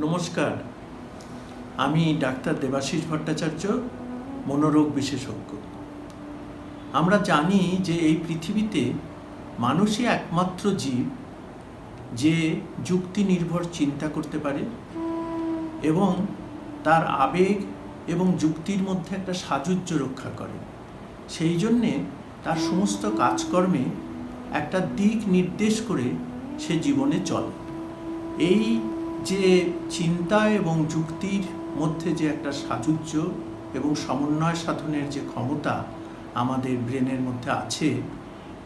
নমস্কার। আমি ডাক্তার দেবাশিস ভট্টাচার্য, মনোরোগ বিশেষজ্ঞ। আমরা জানি যে এই পৃথিবীতে মানুষই একমাত্র জীব যে যুক্তি নির্ভর চিন্তা করতে পারে এবং তার আবেগ এবং যুক্তির মধ্যে একটা সাযুজ্য রক্ষা করে। সেই জন্যে তার সমস্ত কাজকর্মে একটা দিক নির্দেশ করে সে জীবনে চলে। এই যে চিন্তা এবং যুক্তির মধ্যে যে একটা সাযুজ্য এবং সমন্বয় সাধনের যে ক্ষমতা আমাদের ব্রেনের মধ্যে আছে,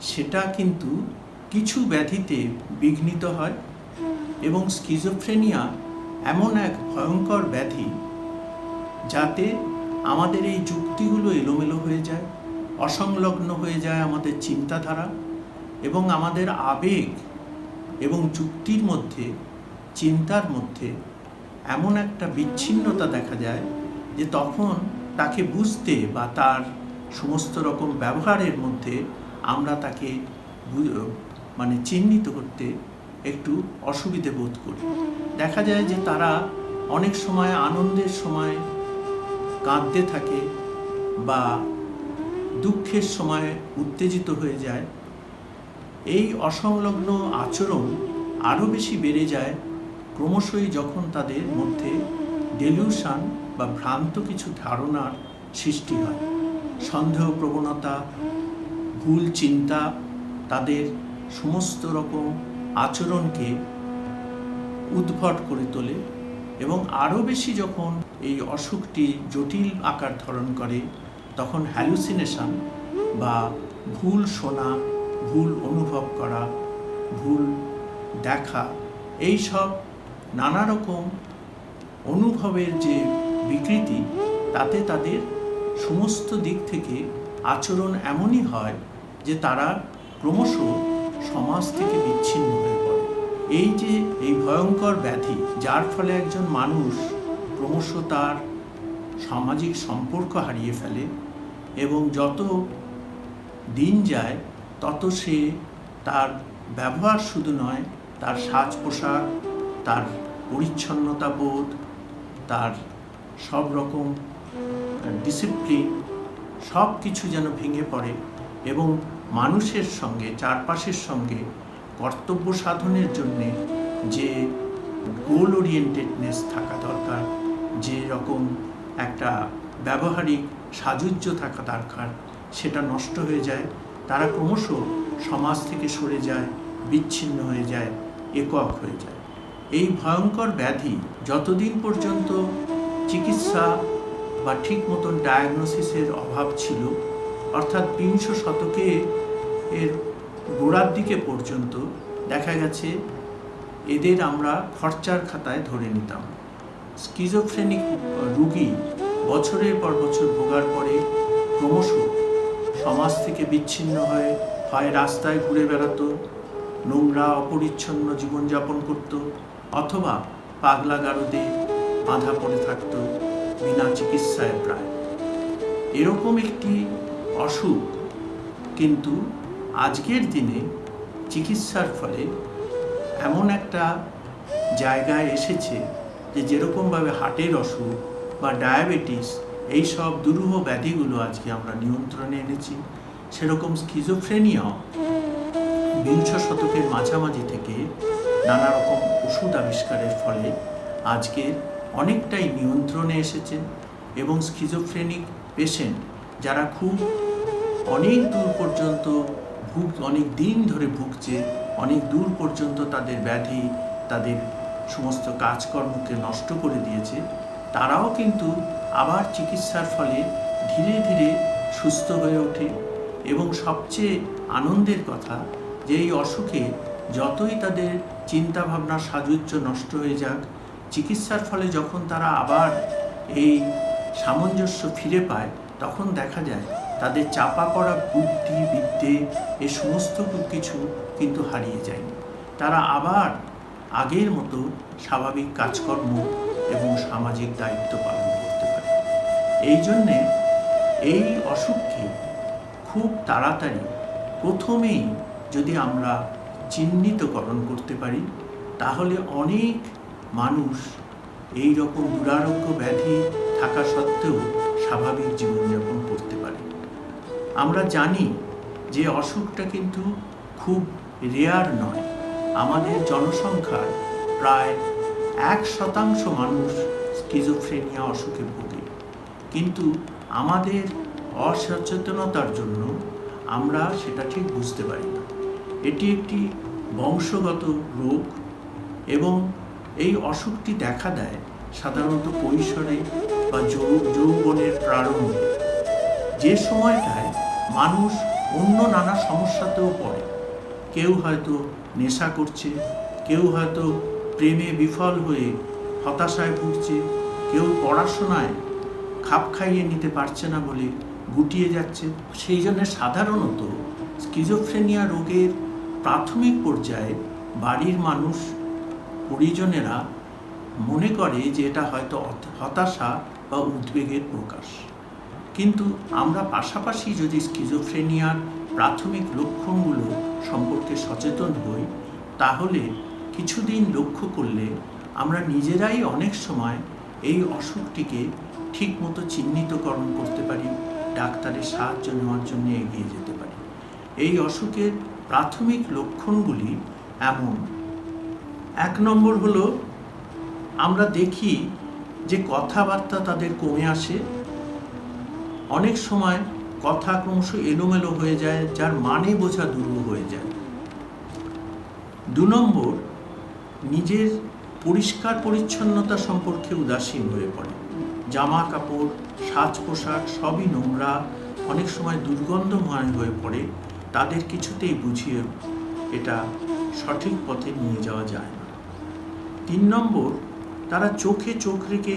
সেটা কিন্তু কিছু ব্যাধিতে বিঘ্নিত হয় এবং স্কিজোফ্রেনিয়া এমন এক ভয়ঙ্কর ব্যাধি যাতে আমাদের এই যুক্তিগুলো এলোমেলো হয়ে যায়, অসংলগ্ন হয়ে যায় আমাদের চিন্তাধারা এবং আমাদের আবেগ এবং যুক্তির মধ্যে চিন্তার মধ্যে এমন একটা বিচ্ছিন্নতা দেখা যায় যে তখন তাকে বুঝতে বা তার সমস্ত রকম ব্যবহারের মধ্যে আমরা তাকে মানে চিহ্নিত করতে একটু অসুবিধে বোধ করি। দেখা যায় যে তারা অনেক সময় আনন্দের সময় কাঁদতে থাকে বা দুঃখের সময় উত্তেজিত হয়ে যায়। এই অসংলগ্ন আচরণ আরও বেশি বেড়ে যায় ক্রমশই যখন তাদের মধ্যে ডেলিউশন বা ভ্রান্ত কিছু ধারণার সৃষ্টি হয় সন্দেহ প্রবণতা ভুল চিন্তা তাদের সমস্ত রকম আচরণকে উদ্ভট করে তোলে এবং আরও বেশি যখন এই অসুখটি জটিল আকার ধারণ করে, তখন হ্যালুসিনেশন বা ভুল শোনা, ভুল অনুভব করা, ভুল দেখা এই সব নানা রকম অনুভবের যে বিকৃতি, তাতে তাদের সমস্ত দিক থেকে আচরণ এমনই হয় যে তারা ক্রমশ সমাজ থেকে বিচ্ছিন্ন হয়ে পড়ে। এই যে এই ভয়ঙ্কর ব্যাধি, যার ফলে একজন মানুষ ক্রমশ তার সামাজিক সম্পর্ক হারিয়ে ফেলে এবং যত দিন যায়, তত সে তার ব্যবহার শুধু নয়, তার সাজ পোশাক, তার পরিচ্ছন্নতা বোধ তার সব রকম ডিসিপ্লিন সব কিছু যেন ভেঙে পড়ে এবং মানুষের সঙ্গে, চারপাশের সঙ্গে, কর্তব্য সাধনের জন্যে যে গোল ওরিয়েন্টেডনেস থাকা দরকার, যে রকম একটা ব্যবহারিক সাযুজ্য থাকা দরকার, সেটা নষ্ট হয়ে যায়, তারা ক্রমশ সমাজ থেকে সরে যায়, বিচ্ছিন্ন হয়ে যায়, একক হয়ে যায়। এই ভয়ঙ্কর ব্যাধি যতদিন পর্যন্ত চিকিৎসা বা ঠিক মতন ডায়াগনোসিসের অভাব ছিল, অর্থাৎ বিংশ শতকে এর গোড়ার দিকে পর্যন্ত দেখা গেছে, এদের আমরা খরচার খাতায় ধরে নিতাম। স্কিজোফ্রেনিক রুগী বছরের পর বছর ভোগার পরে ক্রমশ সমাজ থেকে বিচ্ছিন্ন হয়ে হয়, রাস্তায় ঘুরে বেড়াতো, নোংরা, অপরিচ্ছন্ন জীবনযাপন করত। অথবা পাগলা গারদে বাঁধা পড়ে থাকতো বিনা চিকিৎসায় প্রায়। এরকম একটি অসুখ কিন্তু আজকের দিনে চিকিৎসার ফলে এমন একটা জায়গায় এসেছে যে যেরকমভাবে হার্টের অসুখ বা ডায়াবেটিস এই সব দুরূহ ব্যাধিগুলো আজকে আমরা নিয়ন্ত্রণে এনেছি। সেরকম স্কিজোফ্রেনিয়াও বিংশ শতকের মাঝামাঝি থেকে নানা রকম ওষুধ আবিষ্কারের ফলে আজকে অনেকটাই নিয়ন্ত্রণে এসেছে এবং স্কিজোফ্রেনিক পেশেন্ট যারা খুব অনেক দূর পর্যন্ত ভুগ, অনেক দিন ধরে ভুগছে, অনেক দূর পর্যন্ত তাদের ব্যাধি, তাদের সমস্ত কাজকর্মকে নষ্ট করে দিয়েছে, তারাও কিন্তু আবার চিকিৎসার ফলে ধীরে ধীরে সুস্থ হয়ে ওঠে। এবং সবচেয়ে আনন্দের কথা যে এই অসুখে যতই তাদের চিন্তাভাবনা সাযুজ্য নষ্ট হয়ে যাক, চিকিৎসার ফলে যখন তারা আবার এই সামঞ্জস্য ফিরে পায়, তখন দেখা যায় তাদের চাপা পড়া বুদ্ধি, বিদ্যে এ সমস্ত কিছু কিন্তু হারিয়ে যায়। তারা আবার আগের মতো স্বাভাবিক কাজকর্ম এবং সামাজিক দায়িত্ব পালন করতে পারে। এই জন্যে এই অসুখকে খুব তাড়াতাড়ি প্রথমেই যদি আমরা চিহ্নিতকরণ করতে পারি, তাহলে অনেক মানুষ এই রকম দুরারোগ্য ব্যাধি থাকা সত্ত্বেও স্বাভাবিক জীবনযাপন করতে পারে। আমরা জানি যে অসুখটা কিন্তু খুব রেয়ার নয়। আমাদের জনসংখ্যার প্রায় এক শতাংশ মানুষ স্কিজোফ্রেনিয়া অসুখে ভোগে। কিন্তু আমাদের অসচেতনতার জন্য আমরা সেটা ঠিক বুঝতে পারি এটি একটি বংশগত রোগ এবং এই অসুখটি দেখা দেয় সাধারণত কৈশোরে বা যৌবনের প্রারম্ভে। যে সময়টায় মানুষ অন্য নানা সমস্যাতেও পড়ে। কেউ হয়তো নেশা করছে, কেউ হয়তো প্রেমে বিফল হয়ে হতাশায় ভুগছে, কেউ পড়াশোনায় খাপ খাইয়ে নিতে পারছে না বলে গুটিয়ে যাচ্ছে। সেই জন্য সাধারণত স্কিজোফ্রেনিয়া রোগের প্রাথমিক পর্যায়ে বাড়ির মানুষ, পরিজনেরা মনে করে যে এটা হয়তো হতাশা বা উদ্বেগের প্রকাশ। কিন্তু আমরা পাশাপাশি যদি স্কিজোফ্রেনিয়ার প্রাথমিক লক্ষণগুলো সম্পর্কে সচেতন হই, তাহলে কিছুদিন লক্ষ্য করলে আমরা নিজেরাই অনেক সময় এই অসুখটিকে ঠিকমতো চিহ্নিতকরণ করতে পারি, ডাক্তারের সাহায্য নেওয়ার জন্য এগিয়ে যেতে পারি। এই অসুখের প্রাথমিক লক্ষণগুলি এমন। এক নম্বর হলো, আমরা দেখি যে কথাবার্তা তাদের কমে আসে। অনেক সময় কথা ক্রমশ এলোমেলো হয়ে যায়, যার মানে বোঝা দুরূহ হয়ে যায়। দু নম্বর, নিজের পরিষ্কার পরিচ্ছন্নতা সম্পর্কে উদাসীন হয়ে পড়ে। জামা কাপড় সাজ পোশাক সবই নোংরা, অনেক সময় দুর্গন্ধময় হয়ে পড়ে। তাদের কিছুতেই বুঝিয়ে এটা সঠিক পথে নিয়ে যাওয়া যায় না। তিন নম্বর, তারা চোখে চোখ রেখে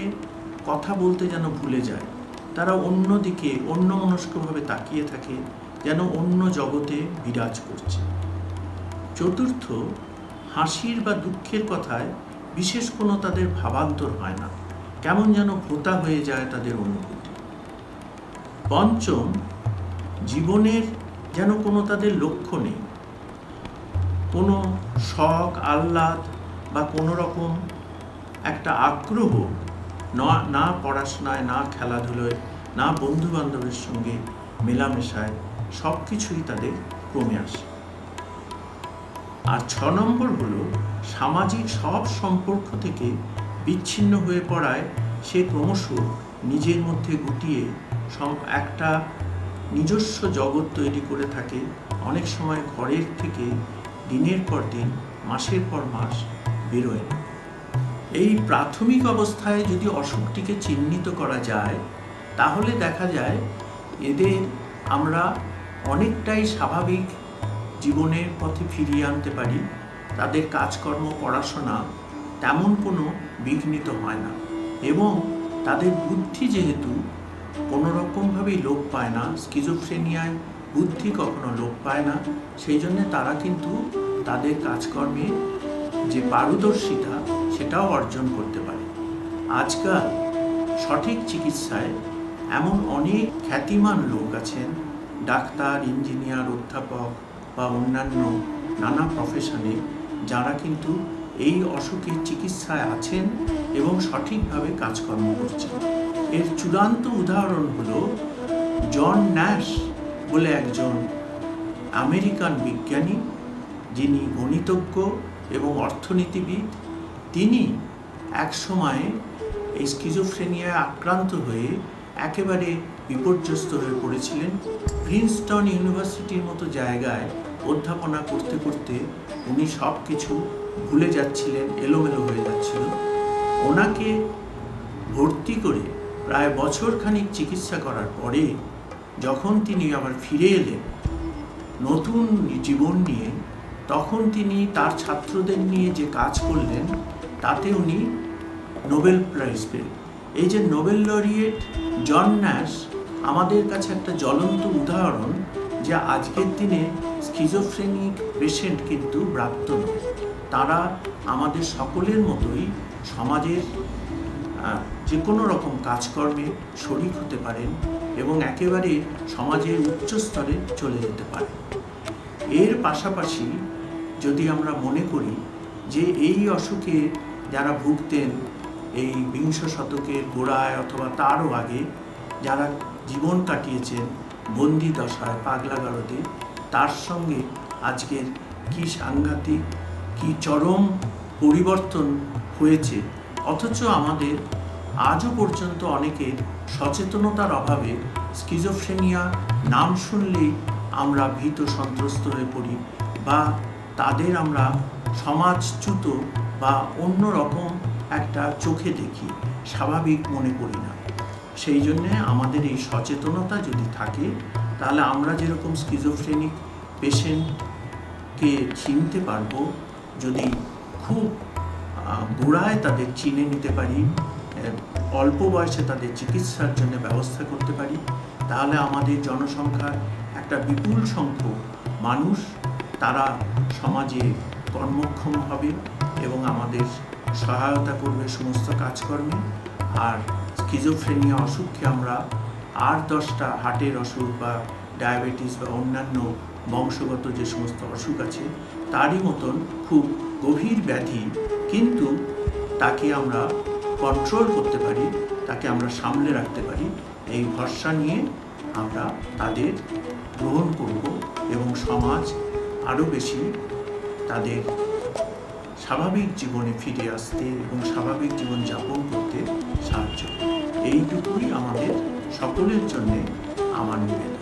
কথা বলতে যেন ভুলে যায়। তারা অন্যদিকে অন্য মনস্কভাবে তাকিয়ে থাকে, যেন অন্য জগতে বিরাজ করছে। চতুর্থ, হাসির বা দুঃখের কথায় বিশেষ কোনো তাদের ভাবান্তর হয় না। কেমন যেন ভোতা হয়ে যায় তাদের অনুভূতি। পঞ্চম, জীবনের যেন কোনো তাদের লক্ষ্য নেই। কোনো শখ, আহ্লাদ বা কোনো রকম একটা আগ্রহ না পড়াশোনায়, না খেলাধুলোয়, না বন্ধু বান্ধবের সঙ্গে মেলামেশায় সব কিছুই তাদের কমে আসে। আর ছ নম্বর হলো, সামাজিক সব সম্পর্ক থেকে বিচ্ছিন্ন হয়ে পড়ায় সে ক্রমশ নিজের মধ্যে গুটিয়ে একটা নিজস্ব জগৎ তৈরি করে থাকে অনেক সময় ঘরের থেকে দিনের পর দিন, মাসের পর মাস বেরোয় না। এই প্রাথমিক অবস্থায় যদি অসুখটিকে চিহ্নিত করা যায়, তাহলে দেখা যায় এদের আমরা অনেকটাই স্বাভাবিক জীবনের পথে ফিরিয়ে আনতে পারি, তাদের কাজকর্ম, পড়াশোনা তেমন কোনো বিঘ্নিত হয় না। এবং তাদের বুদ্ধি যেহেতু কোনো রকমভাবেই লোপ পায় না। স্কিজোফ্রেনিয়ায় বুদ্ধি কখনো লোপ পায় না। সেই জন্যে তারা কিন্তু তাদের কাজকর্মে যে পারদর্শিতা, সেটাও অর্জন করতে পারে। আজকাল সঠিক চিকিৎসায় এমন অনেক খ্যাতিমান লোক আছেন, ডাক্তার, ইঞ্জিনিয়ার, অধ্যাপক বা অন্যান্য নানা প্রফেশনে যারা কিন্তু এই অসুখের চিকিৎসায় আছেন এবং সঠিকভাবে কাজকর্ম করছেন। এর চূড়ান্ত উদাহরণ হল জন ন্যাশ বলে একজন আমেরিকান বিজ্ঞানী, যিনি গণিতজ্ঞ এবং অর্থনীতিবিদ, তিনি এক সময়ে এই স্কিজোফ্রেনিয়ায় আক্রান্ত হয়ে একেবারে বিপর্যস্ত হয়ে পড়েছিলেন। প্রিন্সটন ইউনিভার্সিটির মতো জায়গায় অধ্যাপনা করতে করতে উনি সব কিছু ভুলে যাচ্ছিলেন, এলোমেলো হয়ে যাচ্ছিল। ওনাকে ভর্তি করে প্রায় বছরখানিক চিকিৎসা করার পরে যখন তিনি আবার ফিরে এলেন, নতুন জীবন নিয়ে, তখন তিনি তার ছাত্রদের নিয়ে যে কাজ করলেন, তাতে উনি নোবেল প্রাইজ পেলেন। এই যে নোবেল লরিয়েট জন ন্যাশ, আমাদের কাছে একটা জ্বলন্ত উদাহরণ যে আজকের দিনে স্কিজোফ্রেনিক পেশেন্ট কিন্তু ব্রাত্য নয়। তারা আমাদের সকলের মতোই সমাজের যে কোনো রকম কাজকর্মে শরিক হতে পারেন এবং একেবারে সমাজের উচ্চ স্তরে চলে যেতে পারেন। এর পাশাপাশি যদি আমরা মনে করি যে এই অসুখে যারা ভুগতেন, এই বিংশ শতকের গোড়ায় অথবা তারও আগে যারা জীবন কাটিয়েছেন বন্দি দশায়, পাগলাগারদে, তার সঙ্গে আজকের কি সাংঘাতিক, কি চরম পরিবর্তন হয়েছে অথচ আমাদের আজও পর্যন্ত অনেকের সচেতনতার অভাবে স্কিজোফ্রেনিয়া নাম শুনলেই আমরা ভীত সন্ত্রস্ত হয়ে পড়ি বা তাদের আমরা সমাজচ্যুত বা অন্য রকম একটা চোখে দেখি, স্বাভাবিক মনে করি না। সেই জন্যে আমাদের এই সচেতনতা যদি থাকে, তাহলে আমরা যেরকম স্কিজোফ্রেনিক পেশেন্টকে চিনতে পারব, যদি খুব গোড়ায় তাদের চিনে নিতে পারি অল্প বয়সে তাদের চিকিৎসার জন্য ব্যবস্থা করতে পারি, তাহলে আমাদের জনসংখ্যার একটা বিপুল সংখ্যক মানুষ তারা সমাজে কর্মক্ষম হবে এবং আমাদের সহায়তা করবে সমস্ত কাজকর্মে। আর স্কিজোফ্রেনিয়া অসুখকে আমরা আর দশটা হার্টের অসুখ বা ডায়াবেটিস বা অন্যান্য বংশগত যে সমস্ত অসুখ আছে, তারই মতন খুব গভীর ব্যাধি কিন্তু তাকে আমরা কন্ট্রোল করতে পারি, তাকে আমরা সামলে রাখতে পারি, এই ভরসা নিয়ে আমরা তাদের গ্রহণ করব এবং সমাজ আরও বেশি তাদের স্বাভাবিক জীবনে ফিরে আসতে এবং স্বাভাবিক জীবন যাপন করতে সাহায্য। এইটুকুই আমাদের সকলের জন্যে আমার নিবেদন